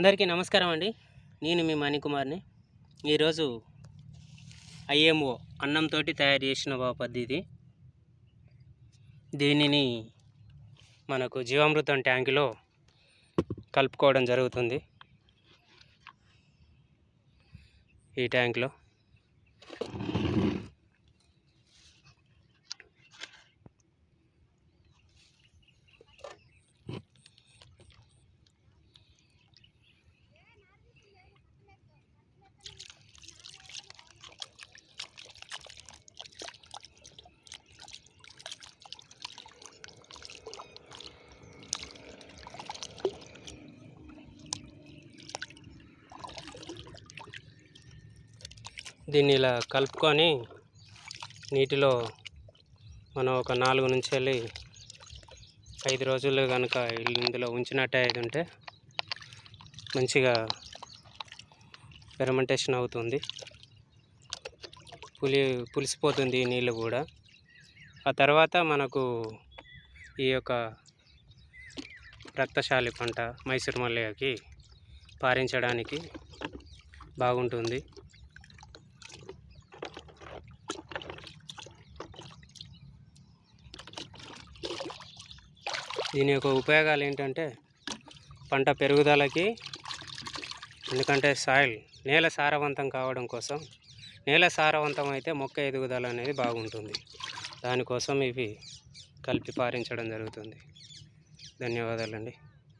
అందరికీ నమస్కారం అండి. నేను మీ మణికుమార్ని. ఈరోజు ఐఎంఓ అన్నంతో తయారు చేసిన ఒక పద్ధతి. దీనిని మనకు జీవామృతం ట్యాంకులో కలుపుకోవడం జరుగుతుంది. ఈ ట్యాంక్లో దీన్ని ఇలా కలుపుకొని నీటిలో మనం ఒక నాలుగు నుంచి వెళ్ళి ఐదు రోజులు కనుక ఇందులో ఉంచినట్టే అయితే ఉంటే మంచిగా ఫెర్మెంటేషన్ అవుతుంది. పులి పులిసిపోతుంది ఈ నీళ్ళు కూడా. ఆ తర్వాత మనకు ఈ యొక్క రక్తశాలి పంట మైసూర్ మల్లెకి పారించడానికి బాగుంటుంది. దీని యొక్క ఉపయోగాలు ఏంటంటే పంట పెరుగుదలకి ఎందుకంటే సాయిల్ నేల సారవంతం కావడం కోసం నేల సారవంతం అయితే మొక్క ఎదుగుదల అనేది బాగుంటుంది. దానికోసం ఇవి కలిపి పారించడం జరుగుతుంది. ధన్యవాదాలండి.